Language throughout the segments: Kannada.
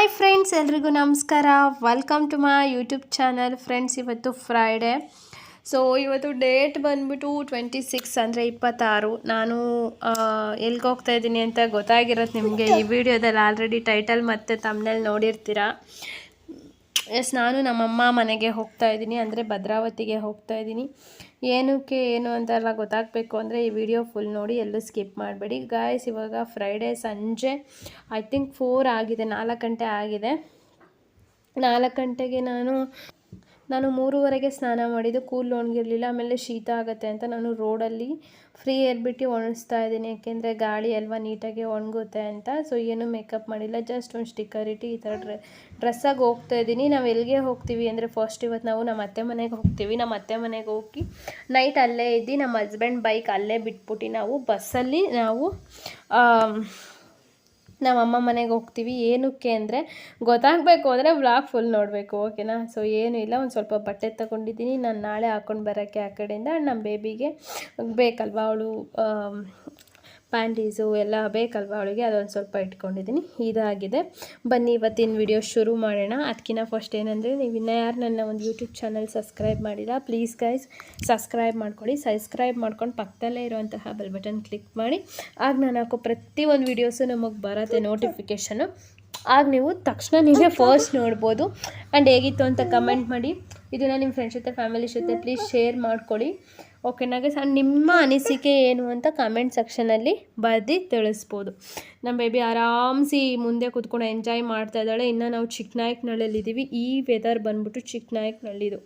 ಹಾಯ್ ಫ್ರೆಂಡ್ಸ್, ಎಲ್ರಿಗೂ ನಮಸ್ಕಾರ. Welcome to my YouTube channel friends ಇವತ್ತು ಫ್ರೈಡೇ ಸೊ ಇವತ್ತು ಡೇಟ್ ಬಂದ್ಬಿಟ್ಟು ಟ್ವೆಂಟಿ ಸಿಕ್ಸ್ ಅಂದರೆ ಇಪ್ಪತ್ತಾರು. ನಾನು ಎಲ್ಲಿಗೆ ಹೋಗ್ತಾ ಇದ್ದೀನಿ ಅಂತ ಗೊತ್ತಾಗಿರೋದು ನಿಮಗೆ. ಈ ವಿಡಿಯೋದಲ್ಲಿ ಆಲ್ರೆಡಿ ಟೈಟಲ್ ಮತ್ತು ತಮ್ಮನೇಲಿ ನೋಡಿರ್ತೀರ? ಎಸ್, ನಾನು ನಮ್ಮಮ್ಮ ಮನೆಗೆ ಹೋಗ್ತಾ ಇದ್ದೀನಿ, ಅಂದರೆ ಭದ್ರಾವತಿಗೆ ಹೋಗ್ತಾ ಇದ್ದೀನಿ. ಏನಕ್ಕೆ ಏನು ಅಂತೆಲ್ಲ ಗೊತ್ತಾಗಬೇಕು ಅಂದರೆ ಈ ವಿಡಿಯೋ ಫುಲ್ ನೋಡಿ ಎಲ್ಲೂ ಸ್ಕಿಪ್ ಮಾಡಬೇಡಿ. ಗಾಯ್ಸ್ ಇವಾಗ ಫ್ರೈಡೇ ಸಂಜೆ ಐ ಥಿಂಕ್ ಫೋರ್ ಆಗಿದೆ, ನಾಲ್ಕು ಗಂಟೆ ಆಗಿದೆ. ನಾಲ್ಕು ಗಂಟೆಗೆ ನಾನು ನಾನು ಮೂರುವರೆಗೆ ಸ್ನಾನ ಮಾಡಿದ್ದು, ಕೂಲ್ ಒಣಗಿರಲಿಲ್ಲ ಆಮೇಲೆ ಶೀತ ಆಗುತ್ತೆ ಅಂತ ನಾನು ರೋಡಲ್ಲಿ ಫ್ರೀ ಏರ್ಬಿಟ್ಟು ಒಣಗಿಸ್ತಾ ಇದ್ದೀನಿ, ಯಾಕೆಂದರೆ ಗಾಳಿ ಅಲ್ವಾ ನೀಟಾಗಿ ಒಣಗುತ್ತೆ ಅಂತ. ಸೊ ಏನು ಮೇಕಪ್ ಮಾಡಿಲ್ಲ ಜಸ್ಟ್ ಒಂದು ಸ್ಟಿಕ್ಕರ್ ಇಟ್ಟು ಈ ಥರ ಡ್ರೆ, ಡ್ರೆಸ್ಸಾಗಿ ಹೋಗ್ತಾ ಇದ್ದೀನಿ. ನಾವು ಎಲ್ಲಿಗೆ ಹೋಗ್ತೀವಿ ಅಂದರೆ ಫಸ್ಟ್ ಇವತ್ತು ನಾವು ನಮ್ಮ ಅತ್ತೆ ಮನೆಗೆ ಹೋಗ್ತೀವಿ. ನಮ್ಮ ಅತ್ತೆ ಮನೆಗೆ ಹೋಗಿ ನೈಟ್ ಅಲ್ಲೇ ಇದ್ದು ನಮ್ಮ ಹಸ್ಬೆಂಡ್ ಬೈಕ್ ಅಲ್ಲೇ ಬಿಟ್ಬಿಟ್ಟು ನಾವು ಬಸ್ಸಲ್ಲಿ ನಾವು ನಮ್ಮ ಅಮ್ಮ ಮನೆಗೆ ಹೋಗ್ತೀವಿ. ಏನಕ್ಕೆ ಅಂದರೆ ಗೊತ್ತಾಗಬೇಕು ಅಂದರೆ ವ್ಲಾಗ್ ಫುಲ್ ನೋಡಬೇಕು ಓಕೆನಾ ಸೊ ಏನು ಇಲ್ಲ. ಒಂದು ಸ್ವಲ್ಪ ಬಟ್ಟೆ ತಗೊಂಡಿದ್ದೀನಿ. ನಾನು ನಾಳೆ ಹಾಕ್ಕೊಂಡು ಬರೋಕ್ಕೆ ಆ ಕಡೆಯಿಂದ ನಮ್ಮ ಬೇಬಿಗೆ ಬೇಕಲ್ವಾ? ಅವಳು ಪ್ಯಾಂಟೀಸು ಎಲ್ಲ ಬೇಕಲ್ವ ಅವಳಿಗೆ? ಅದೊಂದು ಸ್ವಲ್ಪ ಇಟ್ಕೊಂಡಿದ್ದೀನಿ. ಇದಾಗಿದೆ. ಬನ್ನಿ, ಇವತ್ತಿನ ವಿಡಿಯೋ ಶುರು ಮಾಡೋಣ. ಅದಕ್ಕಿಂತ ಫಸ್ಟ್ ಏನಂದರೆ, ನೀವು ಇನ್ನೂ ಯಾರು ನನ್ನ ಒಂದು ಯೂಟ್ಯೂಬ್ ಚಾನಲ್ ಸಬ್ಸ್ಕ್ರೈಬ್ ಮಾಡಿಲ್ಲ ಪ್ಲೀಸ್ ಗೈಸ್ ಸಬ್ಸ್ಕ್ರೈಬ್ ಮಾಡ್ಕೊಳ್ಳಿ. ಸಬ್ಸ್ಕ್ರೈಬ್ ಮಾಡ್ಕೊಂಡು ಪಕ್ಕದಲ್ಲೇ ಇರುವಂತಹ ಬೆಲ್ ಬಟನ್ ಕ್ಲಿಕ್ ಮಾಡಿ. ಆಗ ನಾನು ಹಾಕೋ ಪ್ರತಿ ಒಂದು ವೀಡಿಯೋಸು ನಮಗೆ ಬರತ್ತೆ ನೋಟಿಫಿಕೇಷನು ಆಗ ನೀವು ತಕ್ಷಣ ನೀವೇ ಫಸ್ಟ್ ನೋಡ್ಬೋದು. ಆ್ಯಂಡ್ ಹೇಗಿತ್ತು ಅಂತ ಕಮೆಂಟ್ ಮಾಡಿ. ಇದನ್ನು ನಿಮ್ಮ ಫ್ರೆಂಡ್ಸ್ ಜೊತೆ ಫ್ಯಾಮಿಲಿ ಜೊತೆ ಪ್ಲೀಸ್ ಶೇರ್ ಮಾಡ್ಕೊಳ್ಳಿ. ಓಕೆನಾಗೆ ಆ್ಯಂಡ್ ನಿಮ್ಮ ಅನಿಸಿಕೆ ಏನು ಅಂತ ಕಮೆಂಟ್ ಸೆಕ್ಷನಲ್ಲಿ ಬರೆದು ತಿಳಿಸ್ಬೋದು. ನಮ್ಮ ಬೇಬಿ ಆರಾಮ್ಸಿ ಮುಂದೆ ಕೂತ್ಕೊಂಡು ಎಂಜಾಯ್ ಮಾಡ್ತಾ ಇದ್ದಾಳೆ. ಇನ್ನು ನಾವು ಚಿಕ್ಕನಾಯಕನಹಳ್ಳಿಲಿದ್ದೀವಿ ಈ ವೆದರ್ ಬಂದ್ಬಿಟ್ಟು ಚಿಕ್ಕನಾಯಕನಹಳ್ಳಿದು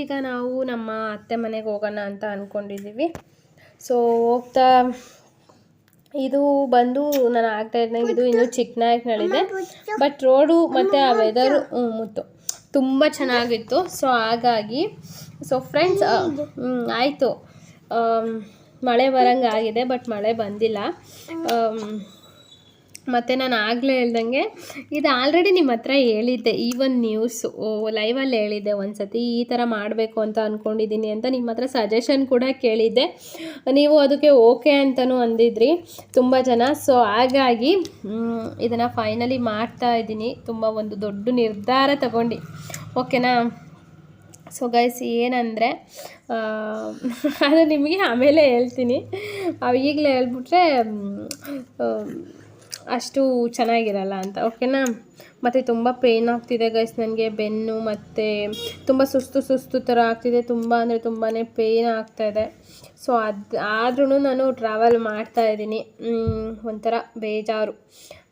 ಈಗ ನಾವು ನಮ್ಮ ಅತ್ತೆ ಮನೆಗೆ ಹೋಗೋಣ ಅಂತ ಅಂದ್ಕೊಂಡಿದ್ದೀವಿ ಸೊ ಹೋಗ್ತಾ, ಇದು ಬಂದು ನಾನು ಆಗ್ತಾ ಇದ್ದಂಗೆ ಇದು ಇನ್ನೂ ಚಿಕ್ಕನಾಯಕನಹಳ್ಳಿದೆ ಬಟ್ ರೋಡು ಮತ್ತು ಆ ವೆದರು ಮುತ್ತು. ತುಂಬ ಚೆನ್ನಾಗಿತ್ತು. ಸೊ ಹಾಗಾಗಿ ಸೊ ಫ್ರೆಂಡ್ಸ್ ಆಯಿತು. ಮಳೆ ಬರೋಂಗೆ ಆಗಿದೆ ಬಟ್ ಮಳೆ ಬಂದಿಲ್ಲ. ಮತ್ತು ನಾನು ಆಗಲೇ ಹೇಳ್ದಂಗೆ ಇದು ಆಲ್ರೆಡಿ ನಿಮ್ಮ ಹತ್ರ ಹೇಳಿದ್ದೆ ಈ ಒಂದು ನ್ಯೂಸು ಲೈವಲ್ಲಿ ಹೇಳಿದ್ದೆ ಒಂದು ಸತಿ ಈ ಥರ ಮಾಡಬೇಕು ಅಂತ ಅಂದ್ಕೊಂಡಿದ್ದೀನಿ ಅಂತ ನಿಮ್ಮ ಹತ್ರ ಸಜೆಷನ್ ಕೂಡ ಕೇಳಿದ್ದೆ. ನೀವು ಅದಕ್ಕೆ ಓಕೆ ಅಂತಲೂ ಅಂದಿದ್ರಿ ತುಂಬ ಜನ. ಸೊ ಹಾಗಾಗಿ ಇದನ್ನು ಫೈನಲಿ ಮಾಡ್ತಾ ಇದ್ದೀನಿ. ತುಂಬ ಒಂದು ದೊಡ್ಡ ನಿರ್ಧಾರ ತಗೊಂಡು. ಓಕೆನಾ ಸೊ ಗೈಸ್ ಏನಂದರೆ ಅದು ನಿಮಗೆ ಆಮೇಲೆ ಹೇಳ್ತೀನಿ. ಈಗಲೇ ಹೇಳ್ಬಿಟ್ರೆ ಅಷ್ಟು ಚೆನ್ನಾಗಿರಲ್ಲ ಅಂತ, ಓಕೆನಾ? ಮತ್ತು ತುಂಬ ಪೇಯ್ನ್ ಆಗ್ತಿದೆ ಗೈಸ್ ನನಗೆ, ಬೆನ್ನು ಮತ್ತು ತುಂಬ ಸುಸ್ತು ಸುಸ್ತು ಥರ ಆಗ್ತಿದೆ, ತುಂಬ ಅಂದರೆ ತುಂಬಾ ಪೇಯ್ನ್ ಆಗ್ತಾಯಿದೆ ಸೊ ಅದು ಆದ್ರೂ ನಾನು ಟ್ರಾವೆಲ್ ಮಾಡ್ತಾ ಇದ್ದೀನಿ. ಒಂಥರ ಬೇಜಾರು.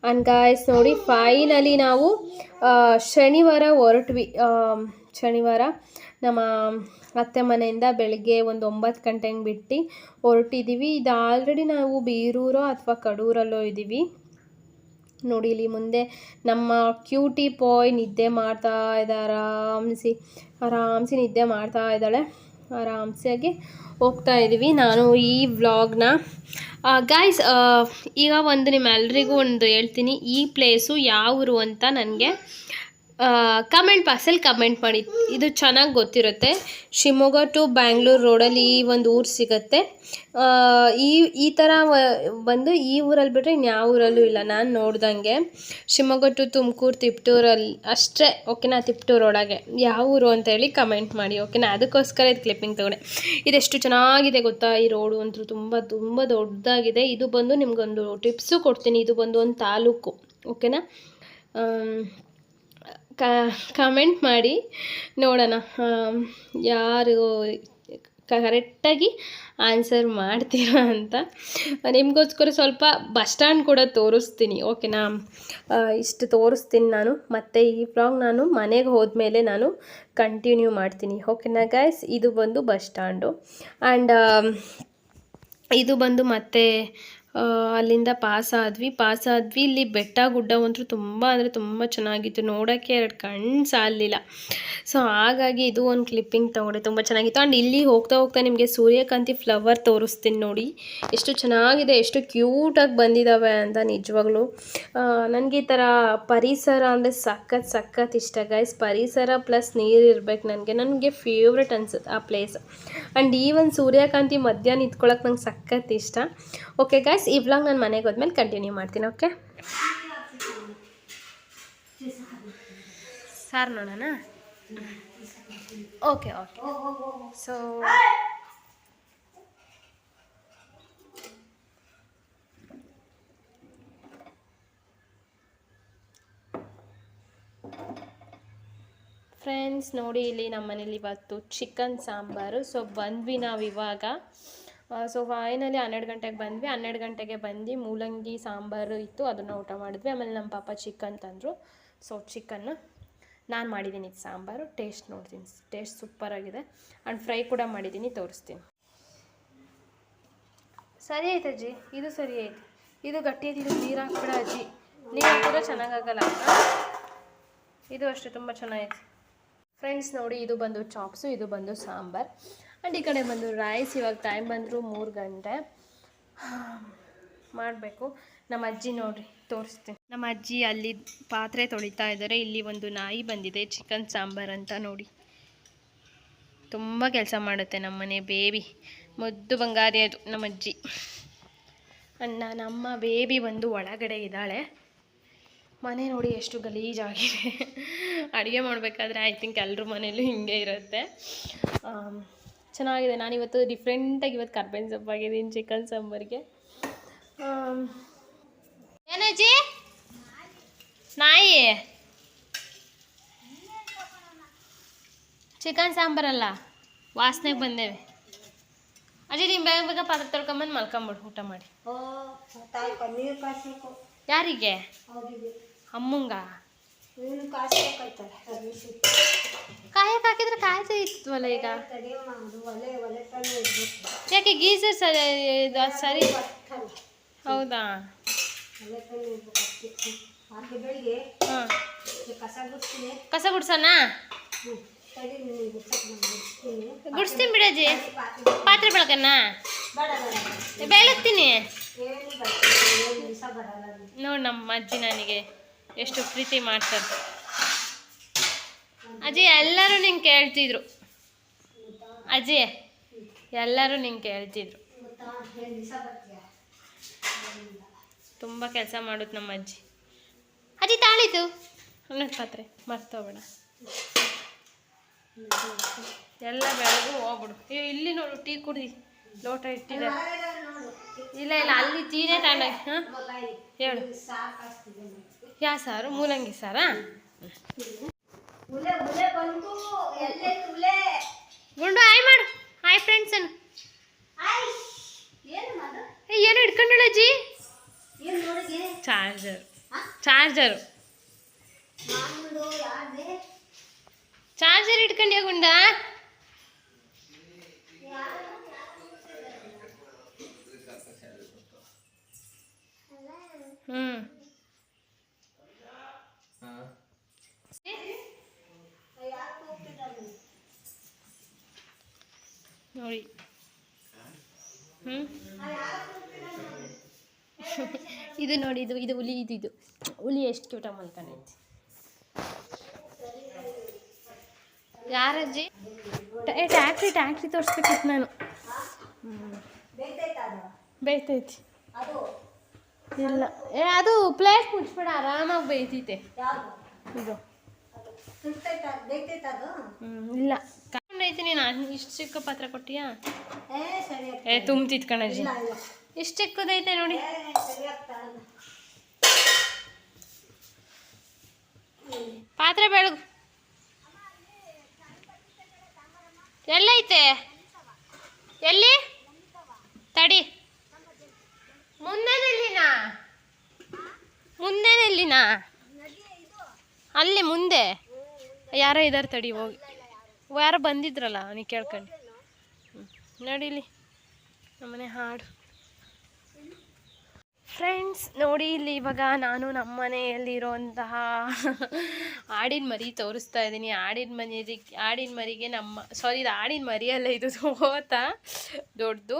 ಆ್ಯಂಡ್ ಗಾಯ್ಸ್ ನೋಡಿ ಫೈನಲಿ ನಾವು ಶನಿವಾರ ಹೊರಟ್ವಿ. ಶನಿವಾರ ನಮ್ಮ ಅತ್ತೆ ಮನೆಯಿಂದ ಬೆಳಗ್ಗೆ ಒಂದು ಒಂಬತ್ತು ಗಂಟೆ ಹಂಗೆ ಬಿಟ್ಟು ಹೊರಟಿದ್ದೀವಿ. ಇದು ಆಲ್ರೆಡಿ ನಾವು ಬೀರೂರೋ ಅಥವಾ ಕಡೂರಲ್ಲೋ ಇದ್ದೀವಿ. ನೋಡಿ, ಇಲ್ಲಿ ಮುಂದೆ ನಮ್ಮ ಕ್ಯೂಟಿ ಪಾಯ್ ನಿದ್ದೆ ಮಾಡ್ತಾ ಇದ್ದಾರೆ. ಆರಾಮ್ಸಿ ಆರಾಮ್ಸಿ ನಿದ್ದೆ ಮಾಡ್ತಾ ಇದ್ದಾಳೆ. ಆರಾಮ್ಸಿಯಾಗಿ ಹೋಗ್ತಾ ಇದ್ದೀವಿ. ನಾನು ಈ ವ್ಲಾಗ್ನ ಗಾಯ್ಸ್ ಈಗ ಒಂದು ನಿಮ್ಮೆಲ್ರಿಗೂ ಒಂದು ಹೇಳ್ತೀನಿ. ಈ ಪ್ಲೇಸು ಯಾವ ಊರು ಅಂತ ನನಗೆ ಕಮೆಂಟ್ ಬಾಕ್ಸಲ್ಲಿ ಕಮೆಂಟ್ ಮಾಡಿ. ಇದು ಚೆನ್ನಾಗಿ ಗೊತ್ತಿರುತ್ತೆ. ಶಿವಮೊಗ್ಗ ಟು ಬ್ಯಾಂಗ್ಳೂರು ರೋಡಲ್ಲಿ ಈ ಒಂದು ಊರು ಸಿಗುತ್ತೆ. ಈ ಈ ಥರ ಬಂದು ಈ ಊರಲ್ಲಿ ಬಿಟ್ಟರೆ ಇನ್ಯಾವ ಊರಲ್ಲೂ ಇಲ್ಲ. ನಾನು ನೋಡ್ದಂಗೆ ಶಿವಮೊಗ್ಗ ಟು ತುಮಕೂರು ತಿಪ್ಟೂರಲ್ಲಿ ಅಷ್ಟೇ ಓಕೆನಾ? ತಿಪ್ಟೂರು ಒಳಗೆ. ಯಾವ ಊರು ಅಂತ ಹೇಳಿ ಕಮೆಂಟ್ ಮಾಡಿ, ಓಕೆನಾ? ಅದಕ್ಕೋಸ್ಕರ ಇದು ಕ್ಲಿಪ್ಪಿಂಗ್ ತೊಗೊಂಡೆ. ಇದೆಷ್ಟು ಚೆನ್ನಾಗಿದೆ ಗೊತ್ತಾ? ಈ ರೋಡು ಅಂತೂ ತುಂಬ ತುಂಬ ದೊಡ್ಡದಾಗಿದೆ. ಇದು ಬಂದು ನಿಮಗೊಂದು ಟಿಪ್ಸು ಕೊಡ್ತೀನಿ. ಇದು ಬಂದು ಒಂದು ತಾಲೂಕು, ಓಕೆನಾ? ಕಮೆಂಟ್ ಮಾಡಿ ನೋಡೋಣ. ಯಾರು ಕರೆಕ್ಟಾಗಿ ಆನ್ಸರ್ ಮಾಡ್ತೀರಾ ಅಂತ. ನಿಮಗೋಸ್ಕರ ಸ್ವಲ್ಪ ಬಸ್ ಸ್ಟ್ಯಾಂಡ್ ಕೂಡ ತೋರಿಸ್ತೀನಿ. ಓಕೆನಾ ಇಷ್ಟು ತೋರಿಸ್ತೀನಿ ನಾನು. ಮತ್ತು ಈ ಬ್ಲಾಗ್ ನಾನು ಮನೆಗೆ ಹೋದ್ಮೇಲೆ ನಾನು ಕಂಟಿನ್ಯೂ ಮಾಡ್ತೀನಿ. ಓಕೆನಾ ಗೈಸ್ ಇದು ಬಂದು ಬಸ್ ಸ್ಟ್ಯಾಂಡು ಆ್ಯಂಡ್ ಇದು ಬಂದು ಮತ್ತೆ ಅಲ್ಲಿಂದ ಪಾಸ್ ಆದ್ವಿ. ಪಾಸ್ ಆದ್ವಿ. ಇಲ್ಲಿ ಬೆಟ್ಟ ಗುಡ್ಡ ಅಂತೂ ತುಂಬ ಅಂದರೆ ತುಂಬ ಚೆನ್ನಾಗಿತ್ತು. ನೋಡೋಕ್ಕೆ ಎರಡು ಕಣ್ಣು ಸಾಲಿಲ್ಲ ಸೊ ಹಾಗಾಗಿ ಇದು ಒಂದು ಕ್ಲಿಪ್ಪಿಂಗ್ ತೊಗೊಂಡೆ. ತುಂಬ ಚೆನ್ನಾಗಿತ್ತು. ಆ್ಯಂಡ್ ಇಲ್ಲಿ ಹೋಗ್ತಾ ಹೋಗ್ತಾ ನಿಮಗೆ ಸೂರ್ಯಕಾಂತಿ ಫ್ಲವರ್ ತೋರಿಸ್ತೀನಿ ನೋಡಿ. ಎಷ್ಟು ಚೆನ್ನಾಗಿದೆ. ಎಷ್ಟು ಕ್ಯೂಟಾಗಿ ಬಂದಿದ್ದಾವೆ ಅಂತ ನಿಜವಾಗ್ಲೂ. ನನಗೆ ಈ ಥರ ಪರಿಸರ ಅಂದರೆ ಸಖತ್ ಸಖತ್ ಇಷ್ಟ ಗೈಸ್ ಪರಿಸರ ಪ್ಲಸ್ ನೀರು ಇರಬೇಕು ನನಗೆ. ನನಗೆ ಫೇವ್ರೆಟ್ ಅನ್ಸುತ್ತೆ ಆ ಪ್ಲೇಸ್ ಆ್ಯಂಡ್ ಈ ಒಂದು ಸೂರ್ಯಕಾಂತಿ ಮಧ್ಯಾಹ್ನ ನಿಂತ್ಕೊಳ್ಳೋಕೆ ನಂಗೆ ಸಖತ್ ಇಷ್ಟ. ಓಕೆ ಗೈಸ್ ಈ ವ್ಲಾಗ್ ನಾನು ಮನೆಗೆ ಹೋದ್ಮೇಲೆ ಕಂಟಿನ್ಯೂ ಮಾಡ್ತೀನಿ ಓಕೆ ಸಾರ್ ನೋಡೋಣ? ಓಕೆ ಓಕೆ ಸೊ ಫ್ರೆಂಡ್ಸ್ ನೋಡಿ ಇಲ್ಲಿ ನಮ್ಮ ಮನೇಲಿ ಇವತ್ತು ಚಿಕನ್ ಸಾಂಬಾರು. ಸೊ ಬಂದ್ವಿ ನಾವು ಇವಾಗ. ಸೊ ಫೈನಲಿ ಹನ್ನೆರಡು ಗಂಟೆಗೆ ಬಂದ್ವಿ. ಹನ್ನೆರಡು ಗಂಟೆಗೆ ಬಂದು ಮೂಲಂಗಿ, ಸಾಂಬಾರು ಇತ್ತು, ಅದನ್ನು ಊಟ ಮಾಡಿದ್ವಿ. ಆಮೇಲೆ ನಮ್ಮ ಪಾಪ ಚಿಕನ್ ತಂದರು. ಸೊ ಚಿಕನ್ನು ನಾನು ಮಾಡಿದ್ದೀನಿ. ಇದು ಸಾಂಬಾರು. ಟೇಸ್ಟ್ ನೋಡ್ತೀನಿ. ಟೇಸ್ಟ್ ಸೂಪರಾಗಿದೆ ಆ್ಯಂಡ್ ಫ್ರೈ ಕೂಡ ಮಾಡಿದ್ದೀನಿ. ತೋರಿಸ್ತೀನಿ. ಸರಿ ಆಯ್ತು ಅಜ್ಜಿ. ಇದು ಸರಿ ಆಯ್ತು. ಇದು ಗಟ್ಟಿ ಐತೆ ಇದು ನೀರು ಹಾಕ್ಬಿಡ ಅಜ್ಜಿ. ನೀರು ಹಾಕಿದ್ರೆ ಚೆನ್ನಾಗಾಗಲ್ಲ ಇದು ಅಷ್ಟೇ, ತುಂಬ ಚೆನ್ನಾಗೈತೆ ಫ್ರೆಂಡ್ಸ್ ನೋಡಿ, ಇದು ಬಂದು ಚಾಪ್ಸು ಇದು ಬಂದು ಸಾಂಬಾರ್. ಆ್ಯಂಡ್ ಈ ಕಡೆ ಬಂದು ರೈಸ್, ಇವಾಗ ಟೈಮ್ ಬಂದರು ಮೂರು ಗಂಟೆ. ಮಾಡಬೇಕು. ನಮ್ಮ ಅಜ್ಜಿ ನೋಡಿರಿ, ತೋರಿಸ್ತೀನಿ. ನಮ್ಮ ಅಜ್ಜಿ ಅಲ್ಲಿ ಪಾತ್ರೆ ತೊಳಿತಾ ಇದ್ದಾರೆ ಇಲ್ಲಿ ಒಂದು ನಾಯಿ ಬಂದಿದೆ, ಚಿಕನ್ ಸಾಂಬಾರ್ ಅಂತ ನೋಡಿ. ತುಂಬ ಕೆಲಸ ಮಾಡುತ್ತೆ ನಮ್ಮನೆ ಬೇಬಿ. ಮುದ್ದು ಬಂಗಾರಿ ಅದು ನಮ್ಮ ಅಜ್ಜಿ. ಅಣ್ಣ, ನಮ್ಮ ಬೇಬಿ ಬಂದು ಒಳಗಡೆ ಇದ್ದಾಳೆ. ಮನೆ ನೋಡಿ ಎಷ್ಟು ಗಲೀಜಾಗಿದೆ. ಅಡುಗೆ ಮಾಡಬೇಕಾದ್ರೆ ಐ ಥಿಂಕ್ ಎಲ್ಲರೂ ಮನೇಲೂ ಹಿಂಗೆ ಇರುತ್ತೆ. ಚೆನ್ನಾಗಿದೆ. ನಾನಿವತ್ತು ಡಿಫ್ರೆಂಟಾಗಿ ಇವತ್ತು ಕರ್ಬೇವಿನ ಸೊಪ್ಪಾಗಿದ್ದೀನಿ ಚಿಕನ್ ಸಾಂಬಾರಿಗೆ. ಏನಜ್ಜಿ ನಾಯಿ? ಚಿಕನ್ ಸಾಂಬಾರಲ್ಲ ವಾಸನೆಗೆ ಬಂದೇವೆ. ಅಜ್ಜಿ ನಿಮ್ಮ ಬೇಗ ಬೇಗ ಪಾತ್ರೆ ತೊಳ್ಕೊಂಬಂದು ಮಲ್ಕೊಂಬಿಡು ಊಟ ಮಾಡಿ. ಯಾರಿಗೆ? ಅಮ್ಮಂಗ? ಕಾಯಕ್ಕೆ ಹಾಕಿದ್ರೆ ಕಾಯ್ತಾ ಇತ್ತವಲ್ಲ ಈಗ? ತಡಿಯಮ್ಮ ಅದು ಒಲೆ ಒಲೆ ತಾನೇ ಇರ್ಬೇಕು. ಯಾಕೆ ಗೀಸರ್ ಸರಿ ಇದು ಅದ್ ಸರಿ? ಬರ್ತಲ್ಲ ಹೌದಾ? ಒಲೆ ತಾನೇ ಇರ್ಬೇಕು ಅದಕ್ಕೆ ಹಾಗೆ ಬೆಳಿಗ್ಗೆ ಹಾಂ. ಕಸ ಗುಡಿಸ್ತೀನಿ. ಕಸ ಗುಡ್ಸಣ ಹ್ಞೂ ತಡಿ ನಿನಗೆ ಗುಡ್ಸಕ್ಕೆ ಗುಡಿಸ್ತೀನಿ ಗುಡ್ಸ್ತೀನಿ ಬಿಡಜ್ಜಿ ಪಾತ್ರೆ ಬೆಳಕನ್ನ ಬೇಡ ಬೇಡ ಬೆಳಗ್ತೀನಿ. ನೋಡಿ ನಮ್ಮ ಅಜ್ಜಿ ನನಗೆ. ಎಷ್ಟು ಪ್ರೀತಿ ಮಾಡ್ತಾರೆ. ಅಜ್ಜಿ, ಎಲ್ಲರೂ ನಿಂಗೆ ಕೇಳ್ತಿದ್ರು. ಅಜ್ಜಿ, ಎಲ್ಲರೂ ನಿಂಗೆ ಕೇಳ್ತಿದ್ರು. ತುಂಬ ಕೆಲಸ ಮಾಡುತ್ತೆ ನಮ್ಮ ಅಜ್ಜಿ. ಅಜ್ಜಿ, ತಾಳಿತು. ಅನ್ನೋದು ಪಾತ್ರೆ ಮರ್ತೋಗೋಣ ಎಲ್ಲ ಬೆಳಗು ಹೋಗ್ಬಿಡು. ಏ, ಇಲ್ಲಿ ನೋಡು, ಟೀ ಕುಡಿ. ಲೋಟ ಇಟ್ಟಿದೆ. ಇಲ್ಲ ಇಲ್ಲ, ಅಲ್ಲಿ ಟೀನೇ ತಗೊಂಡ ಹಾಂ? ಹೇಳು. ಸಾಕಾಗ್ತಿದೆ ನನಗೆ. ಯಾ ಸಾರು? ಮೂಲಂಗಿ ಸಾರಾ? ಗುಂಡು ಹಾಯ್ ಮಾಡು. ಹಾಯ್ ಫ್ರೆಂಡ್ಸ್ ಏನು ಇಟ್ಕೊಂಡಳ ಅಜ್ಜಿ? ಚಾರ್ಜರ್ ಚಾರ್ಜರು ಚಾರ್ಜರ್ ಇಟ್ಕೊಂಡ್ಯಾ ಗುಂಡ? ಹ್ಞೂ ಯಾಕೆ ಹೋಗ್ತಿದ್ದಾರೆ ನೋಡಿ. ಹ್ಞೂ ಇದು ನೋಡಿ ಇದು ಇದು ಹುಲಿ ಇದು ಇದು. ಹುಲಿ ಎಷ್ಟು ಕ್ಯೂಟಾಗಿ ಮಲ್ಕೊಂಡೈತಿ ಯಾರಜ್ಜಿ? ಟ್ಯಾಕ್ಸಿ ಟ್ಯಾಕ್ಸಿ ಟ್ಯಾಕ್ಟ್ರಿ ತೋರಿಸ್ಬೇಕಿತ್ತು ನಾನು. ಬೇಯ್ತೈತಾ. ಇಲ್ಲ. ಏ ಅದು ಪ್ಲೇಟ್ ಮುಚ್ಬೇಡ ಆರಾಮಾಗಿ ಬೇಯ್ತೈತೆ. ಇದು ಅದು ಸುಡ್ತೈತಾ ಬೇಯ್ತೈತಾ ಅದು ಹ್ಞೂ ಇಲ್ಲ. ಐತಿ ನೀನು ಇಷ್ಟು ಚಿಕ್ಕ ಪಾತ್ರ ಕೊಟ್ಟಿಯಾ? ಏ ತುಂಬ್ತಿತ್ತು ಇಲ್ಲ ಇಷ್ಟು ಚಿಕ್ಕದೈತೆ ನೋಡಿ. ಪಾತ್ರೆ ಬೆಳಗು. ಎಲ್ಲೈತೆ? ಎಲ್ಲಿ? ತಡಿ. ಮುಂದೆನೆಲ್ಲಿನಾ? ಮುಂದೆನೆಲ್ಲಿನಾ? ಅಲ್ಲಿ ಮುಂದೆ. ಯಾರೋ ಇದ್ದಾರೆ ತಡಿ, ಹೋಗಿ. ಯಾರೋ ಬಂದಿದ್ರಲ್ಲ, ನೀ ಕೇಳ್ಕೊಂಡು. ನೋಡಿಲಿ. ನಮ್ಮನೆ ಹಾಡು. ಫ್ರೆಂಡ್ಸ್ ನೋಡಿ ಇಲ್ಲಿ ಇವಾಗ ನಾನು ನಮ್ಮ ಮನೆಯಲ್ಲಿರುವಂತಹ ಆಡಿನ ಮರಿ ತೋರಿಸ್ತಾ ಇದ್ದೀನಿ. ಆಡಿನ ಮರಿ ಆಡಿನ ಮರಿಗೆ ನಮ್ಮ ಸಾರಿ ಇದು ಆಡಿನ ಮರಿಯಲ್ಲ, ಇದು ಹೋತ ದೊಡ್ಡದು.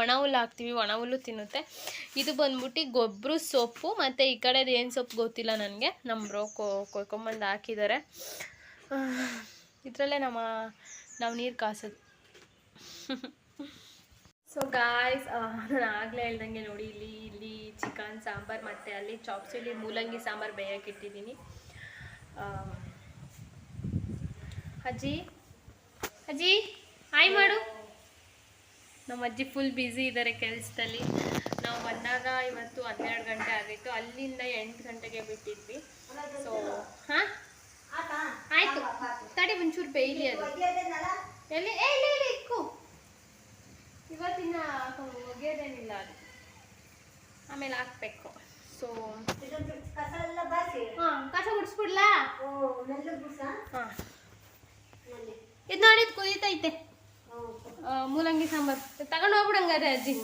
ಒಣ ಹುಲ್ಲು ಹಾಕ್ತೀವಿ, ಒಣ ಹುಲ್ಲು ತಿನ್ನುತ್ತೆ. ಇದು ಬಂದ್ಬಿಟ್ಟು ಗೊಬ್ಬರು ಸೊಪ್ಪು ಮತ್ತು ಈ ಕಡೆದು ಏನು ಸೊಪ್ಪು ಗೊತ್ತಿಲ್ಲ ನನಗೆ. ನಮ್ಮ ಬ್ರೋ ಕೊ, ಕೊಯ್ಕೊಂಬಂದು ಹಾಕಿದ್ದಾರೆ ಇದರಲ್ಲೇ ನಮ್ಮ, ನಾವು ನೀರು ಕಾಸೋದು. ಸೊ ಗಾಯ್ಸ್ ನಾನು ಆಗಲೇ ಹೇಳ್ದಂಗೆ ನೋಡಿ, ಇಲ್ಲಿ ಇಲ್ಲಿ ಚಿಕನ್ ಸಾಂಬಾರು, ಮತ್ತು ಅಲ್ಲಿ ಚಾಪ್ಸ್ ಇಲ್ಲಿ ಮೂಲಂಗಿ ಸಾಂಬಾರು ಬೇಯಕ್ಕೆ ಇಟ್ಟಿದ್ದೀನಿ. ಅಜ್ಜಿ ಅಜ್ಜಿ, ಹಾಯ್ ಮಾಡು. ನಮ್ಮ ಅಜ್ಜಿ ಫುಲ್ ಬ್ಯುಸಿ ಇದ್ದಾರೆ ಕೆಲಸದಲ್ಲಿ. ನಾವು ಬಂದಾಗ ಇವತ್ತು ಹನ್ನೆರಡು ಗಂಟೆ ಆಗಿತ್ತು. ಅಲ್ಲಿಂದ ಎಂಟು ಗಂಟೆಗೆ ಬಿಟ್ಟಿದ್ವಿ. ಸೊ ಹಾಂ? ಆಯಿತು. ತಡಿ ಒಂಚೂರು ಬೇಯಲಿ ಅದು. ಎಲ್ಲಿ? ಎಲ್ಲಿ ಇಲ್ಲಿ ಇಲ್ಲಿ ಇಕ್ಕು. ಇವತ್ತಿನ ಒಗೆಯೋದೇನಿಲ್ಲ ಅದು. ಆಮೇಲೆ ಹಾಕ್ಬೇಕು. ಸೊ ಹಾಂ ಕಸ ಗುಡಿಸ್ಬಿಡ್ಲಾ? ಹಾಂ. ಇದು ನೋಡಿದ್ ಕುದೀತೈತೆ ಮೂಲಂಗಿ ಸಾಂಬಾರು. ತಗೊಂಡು ಹೋಗ್ಬಿಡಂಗಾರೆ ಅಜ್ಜಿ.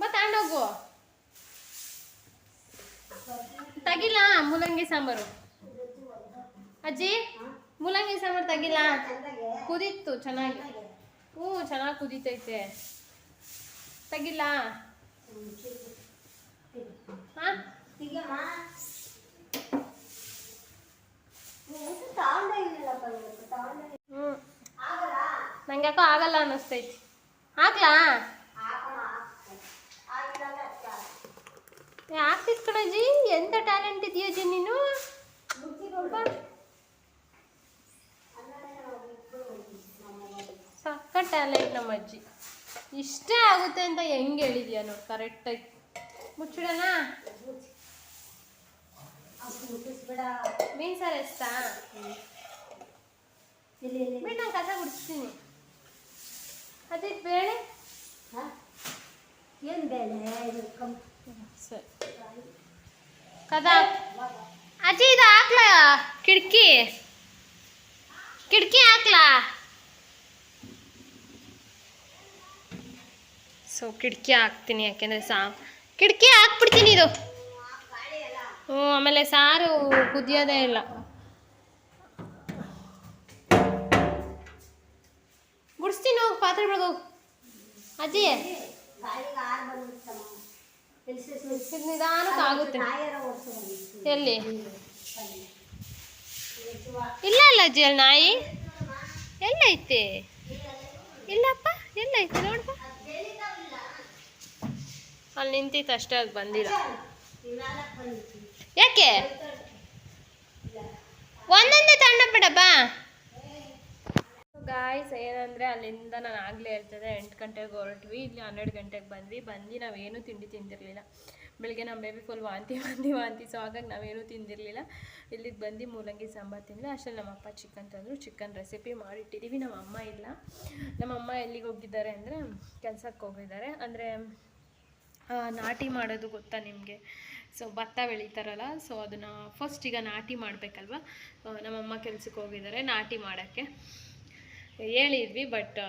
ಬಾ ತಗೊಂಡೋಗು ತಗಿಲ್ಲ ಮೂಲಂಗಿ ಸಾಂಬಾರು. ಅಜ್ಜಿ, ಮೂಲಂಗಿ ಸಾಂಬಾರು ತಗಿಲ್ಲ. ಕುದೀತು ಚೆನ್ನಾಗಿ. ಹ್ಞೂ, ಚೆನ್ನಾಗಿ ಕುದೀತೈತೆ. ತಗಿಲ್ಲ. ಹಾಂ? ನಂಗೆ ಯಾಕೋ ಆಗಲ್ಲ ಅನ್ನಿಸ್ತೈತಿ. ಹಾಕ್ಲಾ? ಆಗ್ತಿತ್ತು ಕಣಜ್ಜಿ ಎಂತ ಟ್ಯಾಲೆಂಟ್ ಇದೆಯಾ ಜಿ ನೀನು. ಸಕ್ಕ ಟ್ಯಾಲೆಂಟ್ ನಮ್ಮ ಅಜ್ಜಿ. ಇಷ್ಟೇ ಆಗುತ್ತೆ ಅಂತ ಹೆಂಗೆ ಹೇಳಿದ್ಯಾ ನೋಡಿ ಕರೆಕ್ಟಾಗಿ ಮುಚ್ಚಿಡೋಣ? ಮೀನ್ ಸಾರು ಎಷ್ಟಾ ಬಿಟ್ಟು ನಾನು ಕಸ ಗುಡಿಸ್ತೀನಿ. ಅದೇ ಬೇಳೆ? ಏನು ಬೇಳೆ? ಸರಿ. ಕದಾ. ಅಜ್ಜಿ ಇದು ಹಾಕ್ಲಾ? ಕಿಟಕಿ? ಕಿಟಕಿ ಹಾಕ್ಲಾ? ಸೊ ಕಿಟಕಿ ಹಾಕ್ತೀನಿ ಯಾಕೆಂದರೆ ಸಾ ಕಿಟಕಿ ಹಾಕ್ಬಿಡ್ತೀನಿ ಇದು. ಹ್ಞೂ ಆಮೇಲೆ ಸಾರು ಕುದಿಯೋದೇ ಇಲ್ಲ. ಗುಡಿಸ್ತೀನಿ ಹೋಗಿ ಪಾತ್ರೆ ಬೆಳಗು ಅಜ್ಜಿ. ನಿಧಾನಕ್ಕೆ ಆಗುತ್ತೆ. ಎಲ್ಲಿ? ಇಲ್ಲ ಅಲ್ಲ ಅಜ್ಜಿ ಅಲ್ಲಿ ನಾಯಿ. ಎಲ್ಲೈತೆ? ಇಲ್ಲಪ್ಪ ಎಲ್ಲೈತೆ ನೋಡಪ್ಪ ಅಲ್ಲಿ ನಿಂತಿತ್ತು ಅಷ್ಟೇ ಅದು ಬಂದಿಲ್ಲ. ಯಾಕೆ? ಒಂದೊಂದೇ ತಂಡ ಬಿಡಪ್ಪ? ಗಾಯ್ಸ್ ಏನಂದರೆ ಅಲ್ಲಿಂದ ನಾನು ಆಗಲೇ ಇರ್ತದೆ ಎಂಟು ಗಂಟೆಗೆ ಹೊರಟ್ವಿ, ಇಲ್ಲಿ ಹನ್ನೆರಡು ಗಂಟೆಗೆ ಬಂದ್ವಿ. ಬಂದು ನಾವೇನು ತಿಂಡಿ ತಿಂದಿರಲಿಲ್ಲ. ಬೆಳಿಗ್ಗೆ ನಮ್ಮ ಬೇಬಿ ಫುಲ್ ವಾಂತಿ ವಾಂತಿ ವಾಂತಿ ಸೊ ಹಾಗಾಗಿ ನಾವೇನೂ ತಿಂದಿರಲಿಲ್ಲ. ಇಲ್ಲಿಗೆ ಬಂದು ಮೂಲಂಗಿ ಸಾಂಬಾರು ತಿಂದ್ವಿ. ಅಷ್ಟೇ ನಮ್ಮಪ್ಪ ಚಿಕನ್ ತಂದರು. ಚಿಕನ್ ರೆಸಿಪಿ ಮಾಡಿಟ್ಟಿದ್ದೀವಿ ನಮ್ಮ ಅಮ್ಮ ಇಲ್ಲ. ನಮ್ಮಮ್ಮ ಎಲ್ಲಿಗೆ ಹೋಗಿದ್ದಾರೆ ಅಂದರೆ ಕೆಲಸಕ್ಕೆ ಹೋಗಿದ್ದಾರೆ. ಅಂದರೆ ನಾಟಿ ಮಾಡೋದು ಗೊತ್ತಾ ನಿಮಗೆ? ಸೊ ಭತ್ತ ಬೆಳೀತಾರಲ್ಲ ಸೊ ಅದನ್ನು ಫಸ್ಟ್ ಈಗ ನಾಟಿ ಮಾಡಬೇಕಲ್ವ? ನಮ್ಮಮ್ಮ ಕೆಲಸಕ್ಕೆ ಹೋಗಿದ್ದಾರೆ ನಾಟಿ ಮಾಡೋಕ್ಕೆ. ಹೇಳಿದ್ವಿ ಬಟ್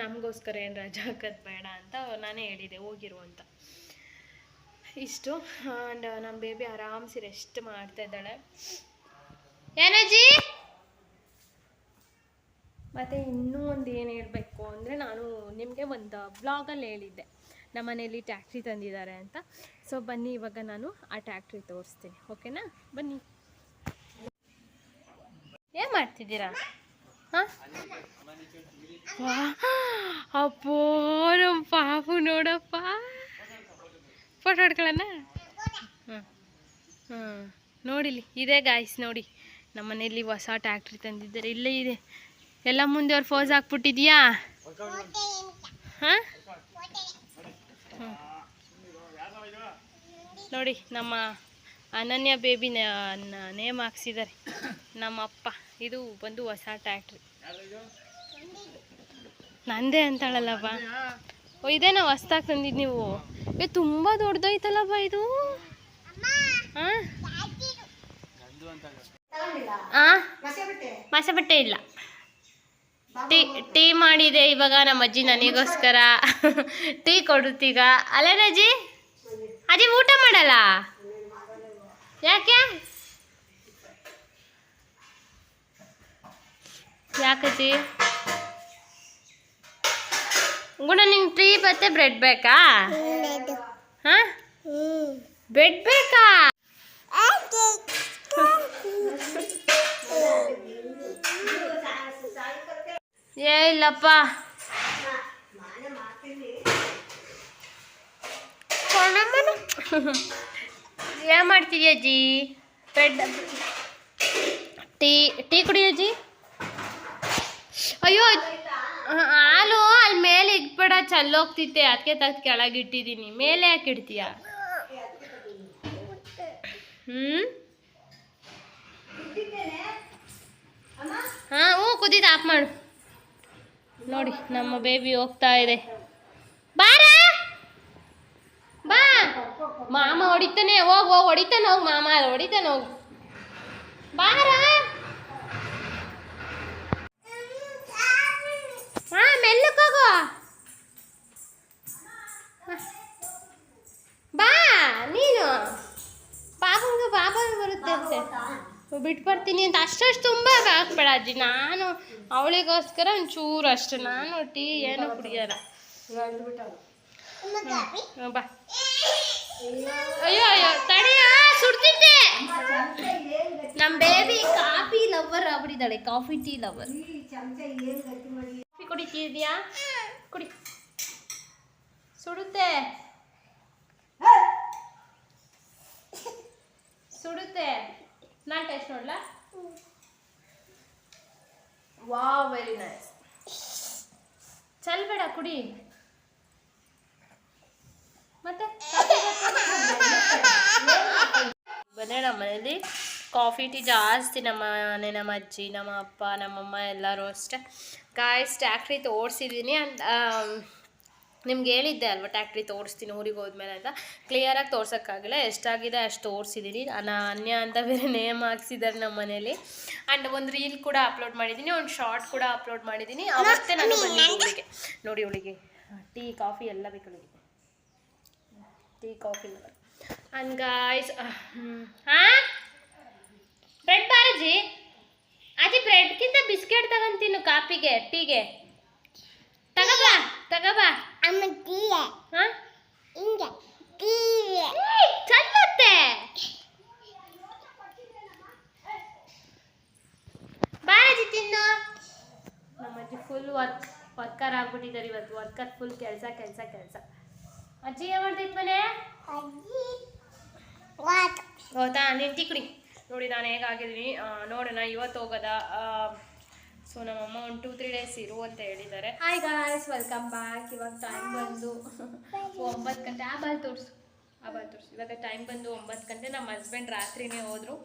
ನಮಗೋಸ್ಕರ ಏನು ರಜಾ ಹಾಕೋದು ಬೇಡ ಅಂತ ನಾನೇ ಹೇಳಿದೆ, ಹೋಗಿರು ಅಂತ. ಇಷ್ಟು ಆ್ಯಂಡ್ ನಮ್ಮ ಬೇಬಿ ಆರಾಮ್ಸಿ ರೆಸ್ಟ್ ಮಾಡ್ತಾ ಇದ್ದಾಳೆ. ಏನಜ್ಜಿ ಮತ್ತು ಇನ್ನೂ ಒಂದು ಏನು ಹೇಳಬೇಕು ಅಂದರೆ, ನಾನು ನಿಮಗೆ ಒಂದು ಬ್ಲಾಗಲ್ಲಿ ಹೇಳಿದ್ದೆ. ನಮ್ಮ ಮನೇಲಿ ಟ್ಯಾಕ್ಟ್ರಿ ತಂದಿದ್ದಾರೆ ಅಂತ. ಸೊ ಬನ್ನಿ, ಇವಾಗ ನಾನು ಆ ಟ್ಯಾಕ್ಟ್ರಿ ತೋರಿಸ್ತೀನಿ. ಓಕೆನಾ? ಬನ್ನಿ. ಏನು ಮಾಡ್ತಿದ್ದೀರಾ? ಹಾಂ? ಅಪ್ಪೋ ನಮ್ಮ ಪಾಪು ನೋಡಪ್ಪ. ಫೋಟೋ ಹೊಡ್ಕೊಳ್ಳೋಣ? ಹ್ಞೂ ನೋಡಿಲಿ, ಇದೆ ಗಾಯ್ಸ್ ನೋಡಿ. ನಮ್ಮ ಮನೆಯಲ್ಲಿ ಹೊಸ ಟ್ಯಾಕ್ಟ್ರಿ ತಂದಿದ್ದಾರೆ. ಇಲ್ಲೇ ಇದೆ. ಎಲ್ಲ ಮುಂದೆ ಅವ್ರು ಫೋಸ್ ಹಾಕ್ಬಿಟ್ಟಿದ್ಯಾ? ಹಾಂ? ನೋಡಿ, ನಮ್ಮ ಅನನ್ಯ ಬೇಬಿ ನೇಮ್ ಹಾಕ್ಸಿದ್ದಾರೆ. ನಮ್ಮ ಅಪ್ಪ ಇದು ಬಂದು ಹೊಸ ಟ್ಯಾಕ್ಟ್ರಿ ನಂದೇ ಅಂತಾಳಲ್ಲಪ್ಪ. ಓ ಇದೇನಾ ಹೊಸ್ದಾಗಿ ತಂದಿದ್ದು ನೀವು. ಏ, ತುಂಬ ದೊಡ್ಡದೈತಲ್ಲಪ್ಪ ಇದು. ಮಸ ಬಟ್ಟೆ ಇಲ್ಲ. ಟೀ ಟೀ ಮಾಡಿದೆ ಇವಾಗ ನಮ್ಮ ಅಜ್ಜಿ ನನಗೋಸ್ಕರ. ಟೀ ಕೊಡುತ್ತೀಗ. ಅಲ್ಲೇನ ಅಜ್ಜಿ? ಅಜ್ಜಿ, ಊಟ ಮಾಡಲ್ಲ? ಯಾಕೆ? ಯಾಕಜ್ಜಿ? ಗುಣ ನಿಂಗೆ ಟೀ ಮತ್ತೆ ಬ್ರೆಡ್ ಬೇಕಾ? ಹಾ? ಬ್ರೆಡ್ ಬೇಕಾ? ಏ ಇಲ್ಲಪ್ಪ. ಏನು ಮಾಡ್ತಿದ್ಯಾ ಅಜ್ಜಿ? ಬ್ರೆಡ್. ಟೀ ಟೀ ಕುಡಿ ಅಜ್ಜಿ? ಅಯ್ಯೋ ಹಾಲು ಅಲ್ಲಿ ಮೇಲೆ ಇಕ್ಬೇಡ ಚಲ್ಲೋಗ್ತಿತ್ತೆ ಅದಕ್ಕೆ ತೆಗ್ದು ಕೆಳಗೆ ಇಟ್ಟಿದ್ದೀನಿ ಮೇಲೆ ಯಾಕೆ ಇಡ್ತೀಯ? ಹ್ಞೂ ಹಾಂ ಹ್ಞೂ ಕುದಿದ ಆಫ್ ಮಾಡು. ನೋಡಿ, ನಮ್ಮ ಬೇಬಿ ಹೋಗ್ತಾ ಇದೆ. ಬಾರ? ಬಾ. ಮಾಮ ಹೊಡಿತಾನೆ, ಹೋಗ್ ಹೋಗ್, ಹೊಡಿತಾನೆ ಹೋಗ್ ಮಾಮ ಹೊಡಿತಾನೆ ಹೋಗಿ. ಬಾರ? ಹಾ ಬಾ ನೀನು. ಪಾಪಂಗೆ ಪಾಪ ಬರುತ್ತೆ ಅಂತೆ. ಬಿಟ್ಟು ಬರ್ತೀನಿ ಅಂತ ಅಷ್ಟಷ್ಟು ತುಂಬ ಹಾಕ್ಬೇಡ ಅಜ್ಜಿ. ನಾನು ಅವಳಿಗೋಸ್ಕರ ಒಂಚೂರು ಅಷ್ಟು. ನಾನು ಟೀ ಏನು ಕುಡಿಯಲ್ಲ. ಬಾ. ಅಯ್ಯೋ ಅಯ್ಯೋ ತಡೆಯ ಸುಡ್ತಿದ್ದೆ. ನಮ್ಮ ಬೇಬಿ ಕಾಫಿ ಲವರ್ ಆಗ್ಬಿಟ್ಟಿದ್ದಾಳೆ. ಕಾಫಿ ಟೀ ಲವರ್ ಕುಡಿತಿದ್ಯಾ? ಕುಡಿ. ಸುಡುತ್ತೆ. ಸುಡುತ್ತೆ. ನಾನು ಟೇಸ್ಟ್ ನೋಡ್ಲಾ? ವಾ ವೆರಿ ನೈಸ್. ಚಲ್ಬೇಡ ಕುಡಿ. ಮತ್ತೆ? ಬಂದರೆ ನಮ್ಮ ಮನೇಲಿ ಕಾಫಿ ಟೀ ಜಾಸ್ತಿ ನಮ್ಮ ಮನೆ ನಮ್ಮ ಅಜ್ಜಿ ನಮ್ಮ ಅಪ್ಪ ನಮ್ಮಮ್ಮ ಎಲ್ಲರೂ ಅಷ್ಟೇ. ಗಾಯ್ಸ್ ಟ್ಯಾಕ್ಟ್ರಿ ತೋರಿಸಿದ್ದೀನಿ ಅಂತ ನಿಮ್ಗೆ ಹೇಳಿದ್ದೆ ಅಲ್ವಾ ಟ್ಯಾಕ್ಟ್ರಿ ತೋರಿಸ್ತೀನಿ ಊರಿಗೆ ಹೋದ್ಮೇಲೆ ಅಂತ. ಕ್ಲಿಯರಾಗಿ ತೋರ್ಸೋಕ್ಕಾಗಿಲ್ಲ ಎಷ್ಟಾಗಿದೆ ಅಷ್ಟು ತೋರಿಸಿದ್ದೀನಿ ನಾ ಅನ್ಯ ಅಂತ ಬೇರೆ ನೇಮ್ ಹಾಕ್ಸಿದ್ದಾರೆ ನಮ್ಮ ಮನೇಲಿ. ಆ್ಯಂಡ್ ಒಂದು ರೀಲ್ ಕೂಡ ಅಪ್ಲೋಡ್ ಮಾಡಿದ್ದೀನಿ ಒಂದು ಶಾರ್ಟ್ ಕೂಡ ಅಪ್ಲೋಡ್ ಮಾಡಿದ್ದೀನಿ ಅವತ್ತೇ ನಾನು ಬಂದಿದ್ದೀನಿ ನೋಡಿ ಅವಳಿಗೆ ಟೀ ಕಾಫಿ ಎಲ್ಲ ಬೇಕು ಅವಳಿಗೆ ಟೀ ಕಾಫಿ ಅಂಡ್ ಗಾಯ್ಸ್ ಹಾಂ? ಬ್ರೆಡ್ ಬಾರಜಿ? ಅಜ್ಜಿ ಬ್ರೆಡ್ಗಿಂತ ಬಿಸ್ಕೆಟ್ ತಗೊಂತೀನಿ ಕಾಫಿಗೆ ಟೀಗೆ. ತಗೋಬಾ ತಗೋಬಾ. ಹಾಂ? ಚಲ್ಲತ್ತೆ. ಬಾರಜಿ ತಿನ್ನು. ನಮ್ಮ ಅಜ್ಜಿ ಫುಲ್ ವರ್ಕ್ ವರ್ಕರ್ ಆಗ್ಬಿಟ್ಟಿದ್ದಾರೆ ಇವತ್ತು. ವರ್ಕರ್ ಫುಲ್ ಕೆಲಸ ಕೆಲಸ ಕೆಲಸ. ಅಜ್ಜಿ ಏನು ಮಾಡ್ತೈತೆ ಮನೆ? ಹೌದಾ ನೀನು ಟೀ ಕುಡಿ. ನೋಡಿ ನಾನು ಹೇಗಾಗಿದ್ದೀನಿ ನೋಡೋಣ ಇವತ್ತು ಹೋಗೋದ? ಸೊ ನಮ್ಮಮ್ಮ ಒಂದು ಟೂ ತ್ರೀ ಡೇಸ್ ಇರು ಅಂತ ಹೇಳಿದ್ದಾರೆ. ಹಾಯ್ ಗಾಯ್ಸ್ ವೆಲ್ಕಮ್ ಬ್ಯಾಕ್ ಇವಾಗ ಟೈಮ್ ಬಂದು ಒಂಬತ್ತು ಗಂಟೆ. ಆ ಬಾಲ್ ತೋರಿಸು. ಆ ಬಾಲ್ ತೋರಿಸು. ಇವಾಗ ಟೈಮ್ ಬಂದು ಒಂಬತ್ತು ಗಂಟೆ. ನಮ್ಮ ಹಸ್ಬೆಂಡ್ ರಾತ್ರಿನೇ ಹೋದರು.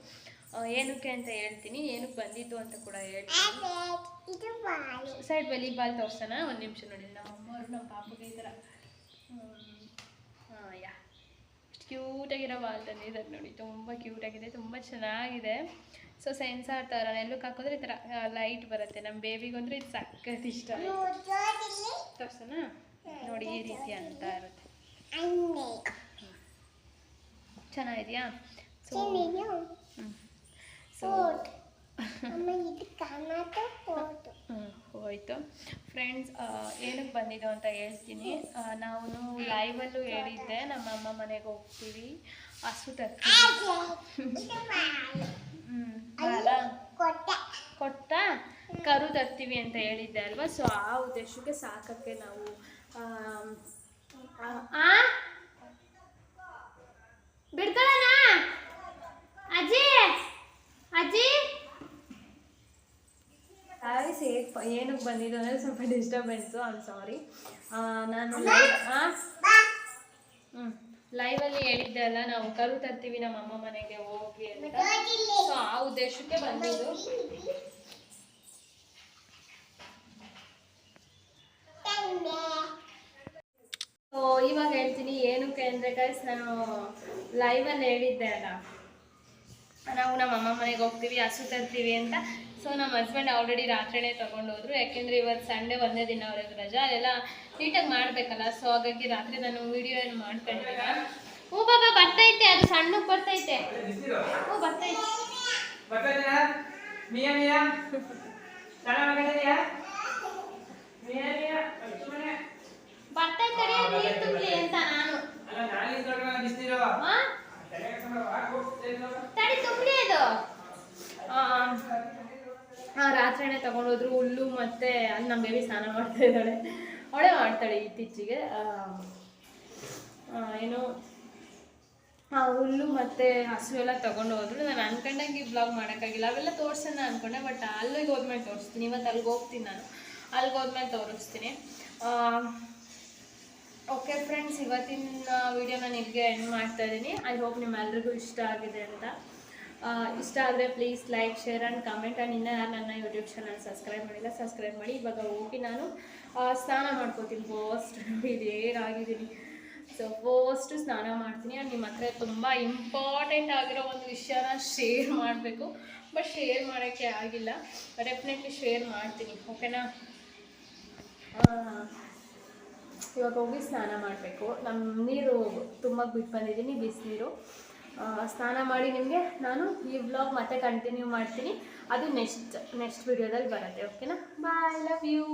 ಏನಕ್ಕೆ ಅಂತ ಹೇಳ್ತೀನಿ. ಏನಕ್ಕೆ ಬಂದಿದ್ದು ಅಂತ ಕೂಡ ಹೇಳ್ತೀನಿ. Side belly. ಬಾಲ್ ತೋರ್ಸೋಣ. ಒಂದು ನಿಮಿಷ ನೋಡಿ. ನಮ್ಮ ಅಮ್ಮವರು ನಮ್ಮ ಪಾಪಗೆ ಈ ಥರ. ಕ್ಯೂಟಾಗಿರೋ ವಾಲ್ದಲ್ಲಿ ತಂದಿದ್ದಾರೆ ನೋಡಿ ತುಂಬ ಕ್ಯೂಟಾಗಿದೆ ತುಂಬ ಚೆನ್ನಾಗಿದೆ. ಸೊ ಸೆನ್ಸಾರ್ ಥರ ಎಲ್ಲಕ್ಕೆ ಹಾಕಿದ್ರೆ ಈ ಥರ ಲೈಟ್ ಬರುತ್ತೆ. ನಮ್ಮ ಬೇಬಿಗೊಂದ್ರೆ ಇದು ಸಕ್ಕತ್ ಇಷ್ಟ ತೋರ್ಸೋಣ? ನೋಡಿ ಈ ರೀತಿ ಅಂತ ಇರುತ್ತೆ. ಚೆನ್ನಾಗಿದೆಯಾ? ಸೊ ಫ್ರೆಂಡ್ಸ್ ಏನಕ್ಕೆ ಬಂದಿದ್ದು ಅಂತ ಹೇಳ್ತೀನಿ. ನಾನು ಲೈವಲ್ಲೂ ಹೇಳಿದ್ದೆ. ನಮ್ಮ ಅಮ್ಮ ಮನೆಗೆ ಹೋಗ್ತೀವಿ. ಹಸು ಕೊಟ್ಟ? ಕರು ತರ್ತೀವಿ ಅಂತ ಹೇಳಿದ್ದೆ ಅಲ್ವಾ? ಸೊ ಆ ಉದ್ದೇಶಕ್ಕೆ ಸಾಕಕ್ಕೆ ನಾವು ಅಜ್ಜಿ ಅಜ್ಜಿ ಗಾಯ್ಸ್ ಏನಕ್ಕೆ ಬಂದಿದ್ದು ಅಂದರೆ ಸ್ವಲ್ಪ ಡಿಸ್ಟರ್ಬೆನ್ಸು ಐಮ್ ಸಾರಿ ನಾನು ಲೈವ್ ಹ್ಞೂ ಲೈವಲ್ಲಿ ಹೇಳಿದ್ದೆ ಅಲ್ಲ ನಾವು ಕರು ತರ್ತೀವಿ ನಮ್ಮ ಅಮ್ಮ ಮನೆಗೆ ಹೋಗಿ ಅಂತ. ಸೊ ಆ ಉದ್ದೇಶಕ್ಕೆ ಬಂದಿದ್ದು. ಸೊ ಇವಾಗ ಹೇಳ್ತೀನಿ ಏನಕ್ಕೆ ಅಂದರೆ ಗೈಸ್ ನಾನು ಲೈವಲ್ಲಿ ಹೇಳಿದ್ದೆ ಅಲ್ಲ. ನಾವು ನಮ್ಮ ಅಮ್ಮ ಮನೆಗೆ ಹೋಗ್ತೀವಿ ಹಸು ತರ್ತೀವಿ ಅಂತ. ಸೊ ನಮ್ಮ ಹಸ್ಬೆಂಡ್ ಆಲ್ರೆಡಿ ರಾತ್ರಿನೇ ತೊಗೊಂಡು ಹೋದ್ರು. ಯಾಕೆಂದರೆ ಇವತ್ತು ಸಂಡೇ ಒಂದೇ ದಿನ ಅವ್ರಿಗೆ ರಜಾ. ಅದೆಲ್ಲ ನೀಟಾಗಿ ಮಾಡಬೇಕಲ್ಲ. ಸೊ ಹಾಗಾಗಿ ರಾತ್ರಿ ನಾನು ವಿಡಿಯೋ ಏನು ಮಾಡ್ಕೊಂಡಿಲ್ಲ. ಹ್ಞೂ ಬಾಬಾ ಬರ್ತೈತೆ. ಅದು ಸಣ್ಣಕ್ಕೆ ಬರ್ತೈತೆ. ಹ್ಞೂ ಬರ್ತೈತೆ. ಬರ್ತೈತಾ ಅಂತ ನಾನು. ಹಾ? ತಡಿ ತುಂಬಲಿ ಅದು. ಹಾಂ. ರಾತ್ರಿನೇ ತಗೊಂಡೋದ್ರು, ಹುಲ್ಲು ಮತ್ತೆ ಅಲ್ಲಿ ನಮ್ಮ ಬೇಬಿ ಸ್ನಾನ ಮಾಡ್ತಾ ಇದ್ದಾಳೆ. ಅವಳೇ ಮಾಡ್ತಾಳೆ ಇತ್ತೀಚೆಗೆ. ಏನು, ಆ, ಹುಲ್ಲು ಮತ್ತು ಹಸು ಎಲ್ಲ ತೊಗೊಂಡು ಹೋದ್ರು ನಾನು ಅನ್ಕೊಂಡಂಗೆ ಬ್ಲಾಗ್ ಮಾಡೋಕ್ಕಾಗಿಲ್ಲ. ಅವೆಲ್ಲ ತೋರ್ಸೋಣ ಅಂದ್ಕೊಂಡೆ ಬಟ್ ಅಲ್ಲಿಗೆ ಹೋದ್ಮೇಲೆ ತೋರಿಸ್ತೀನಿ. ಇವತ್ತು ಅಲ್ಲಿಗೆ ಹೋಗ್ತೀನಿ ನಾನು. ಅಲ್ಲಿಗೆ ಹೋದ್ಮೇಲೆ ತೋರಿಸ್ತೀನಿ. ಓಕೆ ಫ್ರೆಂಡ್ಸ್ ಇವತ್ತಿನ ವಿಡಿಯೋ ನಾನು ಇಲ್ಲಿಗೆ ಎಂಡ್ ಮಾಡ್ತಾ ಇದ್ದೀನಿ. ಐ ಹೋಪ್ ನಿಮ್ಮೆಲ್ರಿಗೂ ಇಷ್ಟ ಆಗಿದೆ ಅಂತ. ಇಷ್ಟ ಆದರೆ please like share and comment and ಇನ್ನೂ ಯಾರು ನನ್ನ ಯೂಟ್ಯೂಬ್ ಚಾನಲ್ ಸಬ್ಸ್ಕ್ರೈಬ್ ಮಾಡಿಲ್ಲ ಸಬ್ಸ್ಕ್ರೈಬ್ ಮಾಡಿ. ಇವಾಗ ಹೋಗಿ ನಾನು ಸ್ನಾನ ಮಾಡ್ಕೋತೀನಿ. ಫಸ್ಟ್ ಇದೇನಾಗಿದ್ದೀನಿ ಸೊ ಫಸ್ಟ್ ಸ್ನಾನ ಮಾಡ್ತೀನಿ. ಆ್ಯಂಡ್ ನಿಮ್ಮ ಹತ್ರ ತುಂಬ ಇಂಪಾರ್ಟೆಂಟ್ ಆಗಿರೋ ಒಂದು ವಿಷಯನ ಶೇರ್ ಮಾಡಬೇಕು. ಬಟ್ ಶೇರ್ ಮಾಡೋಕ್ಕೆ ಆಗಿಲ್ಲ. ಡೆಫಿನೆಟ್ಲಿ ಶೇರ್ ಮಾಡ್ತೀನಿ. ಓಕೆನಾ ಇವಾಗ ಹೋಗಿ ಸ್ನಾನ ಮಾಡಬೇಕು. ನಮ್ಮ ನೀರು ತುಂಬ ಬಿಟ್ಟು ಬಂದಿದ್ದೀನಿ, ಬಿಸಿನೀರು. ಸ್ನಾನ ಮಾಡಿ ನಿಮಗೆ ನಾನು ಈ ವ್ಲಾಗ್ ಮತ್ತೆ ಕಂಟಿನ್ಯೂ ಮಾಡ್ತೀನಿ. ಅದು ನೆಕ್ಸ್ಟ್ ನೆಕ್ಸ್ಟ್ ವಿಡಿಯೋದಲ್ಲಿ ಬರುತ್ತೆ ಓಕೆನಾ ಬಾಯ್ ಲವ್ ಯು